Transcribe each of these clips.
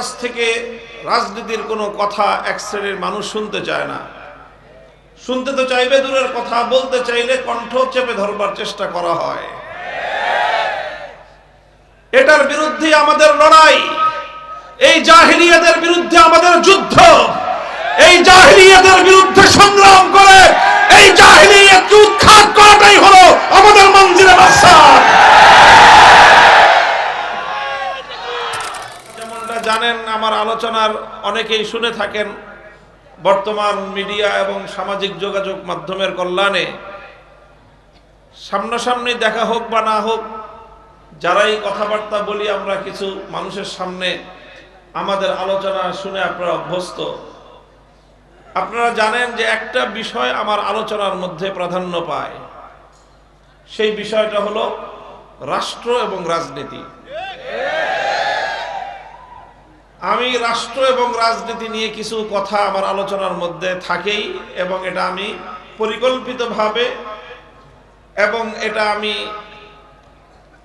কাছ থেকে রাজনীতির কোনো কথা এক শ্রেণির মানুষ শুনতে চায় না। শুনতে তো চাইবে দূরের কথা, বলতে চাইলে কণ্ঠ চেপে ধরবার চেষ্টা করা হয়। এটার বিরুদ্ধে আমাদের লড়াই, এই জাহিলিয়াদের বিরুদ্ধে আমাদের যুদ্ধ, এই জাহিলিয়াদের বিরুদ্ধে সংগ্রাম করে, এই জাহিলিয়াতকে উৎখাত করাটাই হলো আমাদের মঞ্জিলে বাসা জানেন, আমার আলোচনার অনেকেই শুনে থাকেন, বর্তমান মিডিয়া এবং সামাজিক যোগাযোগ মাধ্যমের কল্যাণে সামনাসামনি দেখা হোক বা না হোক, যারাই কথাবার্তা বলি, আমরা কিছু মানুষের সামনে আমাদের আলোচনা শুনে আপনারা অভ্যস্ত। আপনারা জানেন যে একটা বিষয় আমার আলোচনার মধ্যে প্রাধান্য পায়। সেই বিষয়টা হলো রাষ্ট্র এবং রাজনীতি। আমি রাষ্ট্র এবং রাজনীতি নিয়ে কিছু কথা আমার আলোচনার মধ্যে থাকেই এবং এটা আমি পরিকল্পিতভাবে এবং এটা আমি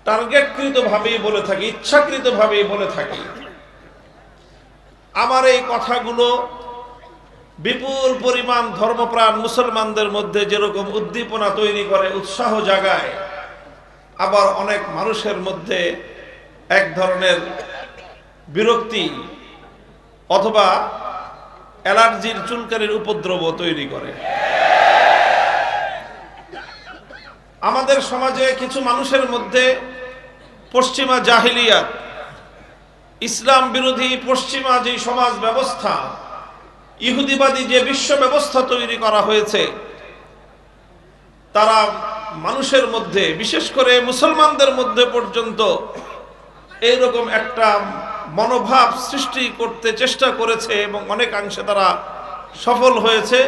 টার্গেটকৃতভাবেই বলে থাকি, ইচ্ছাকৃতভাবেই বলে থাকি। আমার এই কথাগুলো বিপুল পরিমাণ ধর্মপ্রাণ মুসলমানদের মধ্যে যেরকম উদ্দীপনা তৈরি করে, উৎসাহ জাগায়, আবার অনেক মানুষের মধ্যে এক ধরনের বিরক্তি অথবা অ্যালার্জির চুলকানির উপদ্রব তৈরি করে। আমাদের সমাজে কিছু মানুষের মধ্যে পশ্চিমা জাহিলিয়াত, ইসলাম বিরোধী পশ্চিমা যে সমাজ ব্যবস্থা, ইহুদিবাদী যে বিশ্ব ব্যবস্থা তৈরি করা হয়েছে, তারা মানুষের মধ্যে, বিশেষ করে মুসলমানদের মধ্যে পর্যন্ত এইরকম একটা মনোভাব সৃষ্টি করতে চেষ্টা করেছে এবং অনেকাংশে তারা সফল হয়েছে।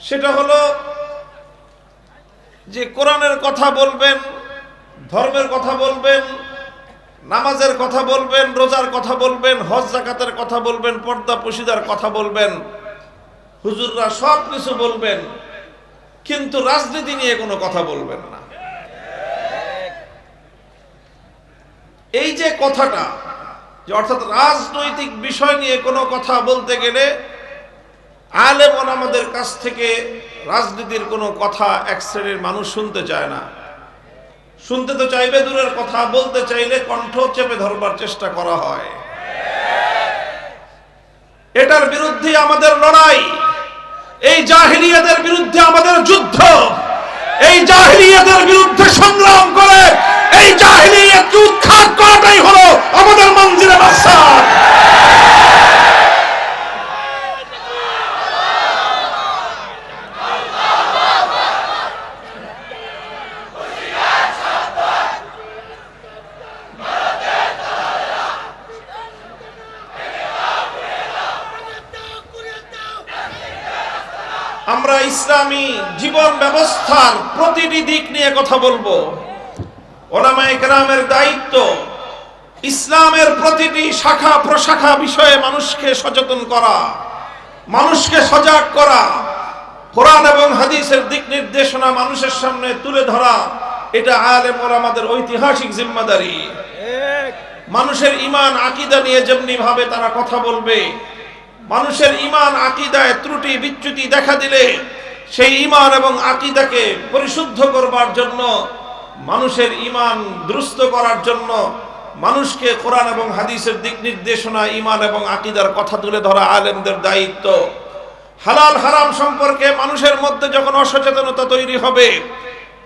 সেটা হলো যে কোরআনের কথা বলবেন, ধর্মের কথা বলবেন, নামাজের কথা বলবেন, রোজার কথা বলবেন, হজ, জাকাতের কথা বলবেন, পর্দা, পশিদার কথা বলবেন, হুজুররা সব কিছু বলবেন, কিন্তু রাজনীতি নিয়ে কোনো কথা বলবেন না। এই যে কথাটা যে অর্থাৎ রাজনৈতিক বিষয় নিয়ে কোনো কথা বলতে গেলে আলেম আমাদের কাছ থেকে রাজনীতির কোনো কথা এক শ্রেণির মানুষ শুনতে চায় না। শুনতে তো চাইবে, দূরের কথা বলতে চাইলে কণ্ঠ চেপে ধরবার চেষ্টা করা হয়। এটার বিরুদ্ধে আমাদের লড়াই, এই জাহিলিয়াদের বিরুদ্ধে আমাদের যুদ্ধ, এই জাহিলিয়াদের বিরুদ্ধে সংগ্রাম করে এই জাহিলিয়াতকে উৎখাত করাটাই হলো আমাদের মঞ্জিলে বাসা আমরা ইসলামী জীবন ব্যবস্থার প্রতিটি দিক নিয়ে কথা বলব। ওলামায়ে কেরামের দায়িত্ব ইসলামের প্রতিটি শাখা প্রশাখা বিষয়ে মানুষকে সচেতন করা, মানুষকে সজাগ করা, কোরআন এবং হাদিসের দিক নির্দেশনা মানুষের সামনে তুলে ধরা, এটা আলেম আমাদের ঐতিহাসিক জিম্মাদারি। মানুষের ইমান আকিদা নিয়ে যেমনি ভাবে তারা কথা বলবে, মানুষের ইমান আকিদায় ত্রুটি বিচ্যুতি দেখা দিলে সেই ইমান এবং আকিদাকে পরিশুদ্ধ করবার জন্য মানুষের ইমান দ্রুস্ত করার জন্য মানুষকে কোরআন এবং হাদিসের দিক নির্দেশনা ইমান এবং আকিদার কথা তুলে ধরা আলেমদের দায়িত্ব। হালাল হারাম সম্পর্কে মানুষের মধ্যে যখন অসচেতনতা তৈরি হবে,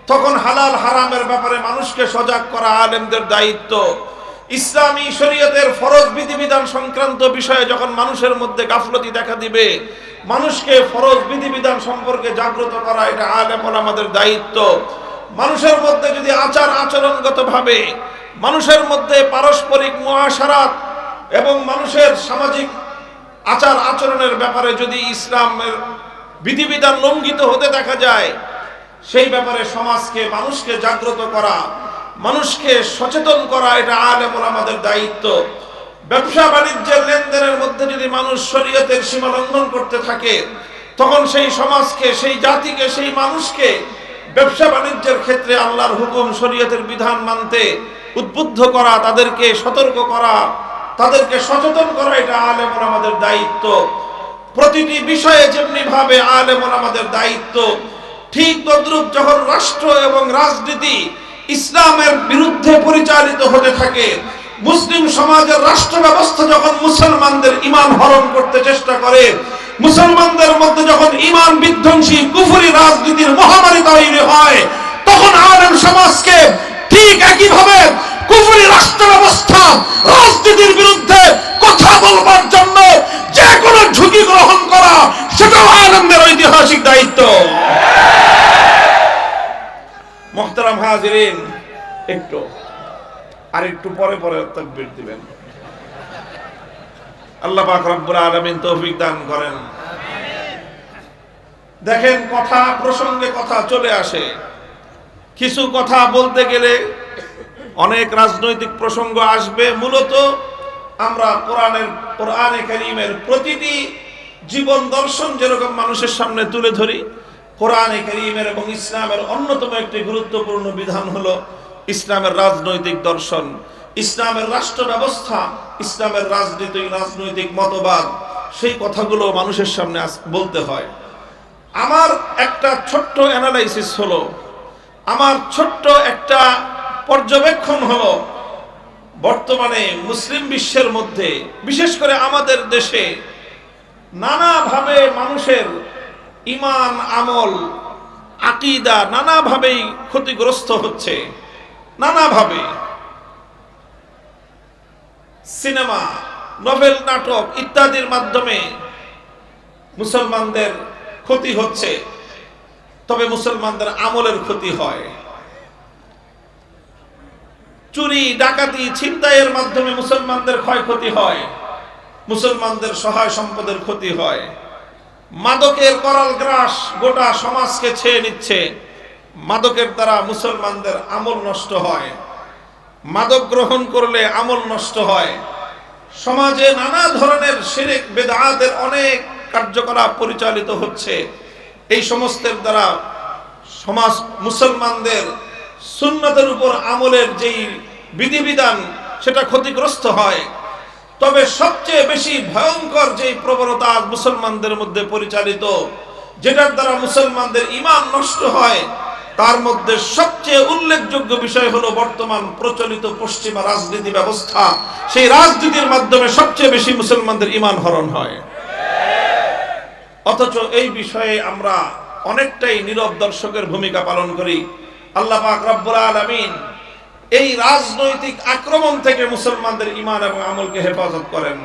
তখন হালাল হারামের ব্যাপারে মানুষকে সজাগ করা আলেমদের দায়িত্ব। ইসলামী শরীয়তের ফরজ বিধিবিধান সংক্রান্ত বিষয়ে যখন মানুষের মধ্যে গাফলতি দেখা দিবে, মানুষকে ফরজ বিধিবিধান সম্পর্কে জাগ্রত করা এটা আলেম আমাদের দায়িত্ব। মানুষের মধ্যে যদি আচার আচরণগত ভাবে মানুষের মধ্যে পারস্পরিক মহাসারাত এবং মানুষের সামাজিক আচার আচরণের ব্যাপারে যদি ইসলামের বিধিবিধান লঙ্ঘিত হতে দেখা যায়, সেই ব্যাপারে সমাজকে, মানুষকে জাগ্রত করা, মানুষকে সচেতন করা, এটা আলেম আমাদের দায়িত্ব। ব্যবসা বাণিজ্যের লেনদেনের মধ্যে যদি মানুষ শরীয়তের সীমা লঙ্ঘন করতে থাকে, তখন সেই সমাজকে, সেই জাতিকে, সেই মানুষকে ব্যবসা বাণিজ্যের ক্ষেত্রে আল্লাহর হুকুম শরীয়তের বিধান মানতে উদ্বুদ্ধ করা, তাদেরকে সতর্ক করা, তাদেরকে সচেতন করা, এটা আলেমন আমাদের দায়িত্ব। প্রতিটি বিষয়ে যেমনি ভাবে আলেমন আমাদের দায়িত্ব, ঠিক তদ্রুপ যখন রাষ্ট্র এবং রাজনীতি ইসলামের বিরুদ্ধে পরিচালিত হতে থাকে, মুসলিম সমাজের রাষ্ট্র ব্যবস্থা যখন মুসলমানদের ইমান হরণ করতে চেষ্টা করে মুসলমানদের মধ্যে যখন ইমান বিধ্বংসী, কুফরি রাজনীতির মহামারী তৈরি হয়, তখন আলেম সমাজকে ঠিক একইভাবে কুফরি রাষ্ট্র ব্যবস্থা রাজনীতির বিরুদ্ধে কথা বলবার জন্য যে কোনো ঝুঁকি গ্রহণ করা, সেটাও আলেমদের ঐতিহাসিক দায়িত্ব। মোহতারাম হাজিরিন, একটু, আর একটু পরে পরে তাকবীর দিবেন। আল্লাহ পাক রব্বুল তৌফিক দান করেন। দেখেন, কথা প্রসঙ্গে কথা চলে আসে। কিছু কথা বলতে গেলে অনেক রাজনৈতিক প্রসঙ্গ আসবে। মূলত আমরা কোরআনের, কোরআনে কারীমের প্রতিটি জীবন দর্শন যেরকম মানুষের সামনে তুলে ধরি, কোরআনে কারীমের এবং ইসলামের অন্যতম একটি গুরুত্বপূর্ণ বিধান হলো ইসলামের রাজনৈতিক দর্শন। ইসলামের রাষ্ট্র ব্যবস্থা ইসলামের রাজনীতি, রাজনৈতিক মতবাদ, সেই কথাগুলো মানুষের সামনে বলতে হয়। আমার একটা ছোট্ট অ্যানালাইসিস হলো, আমার ছোট্ট একটা পর্যবেক্ষণ হলো, বর্তমানে মুসলিম বিশ্বের মধ্যে, বিশেষ করে আমাদের দেশে, নানাভাবে মানুষের ইমান, আমল, আকিদা নানাভাবেই ক্ষতিগ্রস্ত হচ্ছে। নানাভাবে। সিনেমা, নভেল নাটক ইত্যাদির মাধ্যমে মুসলমানদের ক্ষতি হচ্ছে, তবে মুসলমানদের আমলের ক্ষতি হয়। চুরি, ডাকাতি, ছিনতাইয়ের মাধ্যমে মুসলমানদের ক্ষয়ক্ষতি হয়, মুসলমানদের সহায় সম্পদের ক্ষতি হয়। মাদকের করাল গ্রাস গোটা সমাজকে ছেয়ে নিচ্ছে, মাদকের দ্বারা মুসলমানদের আমল নষ্ট হয়। মাদক গ্রহণ করলে আমল নষ্ট হয়। সমাজে নানা ধরনের শিরিক, বেদাতের অনেক কার্যকলাপ পরিচালিত হচ্ছে। এই সমস্তের দ্বারা সমাজ মুসলমানদের সুন্নতের উপর আমলের যেই বিধিবিধান, সেটা ক্ষতিগ্রস্ত হয়। তবে সবচেয়ে বেশি ভয়ঙ্কর যে প্রবণতা মুসলমানদের মধ্যে পরিচালিত, যেটার দ্বারা মুসলমানদের ইমান নষ্ট হয় তার মধ্যে সবচেয়ে উল্লেখযোগ্য বিষয় হলো বর্তমান প্রচলিত পশ্চিমা রাজনীতি ব্যবস্থা। সেই রাজনীতির মাধ্যমে সবচেয়ে বেশি মুসলমানদের ইমান হরণ হয়। অথচ এই বিষয়ে আমরা অনেকটাই নীরব দর্শকের ভূমিকা পালন করি। আল্লাহ পাক রব্বুল আলামিন এই রাজনৈতিক আক্রমণ থেকে মুসলমানদের ইমান এবং আমলকে হেফাজত করেন।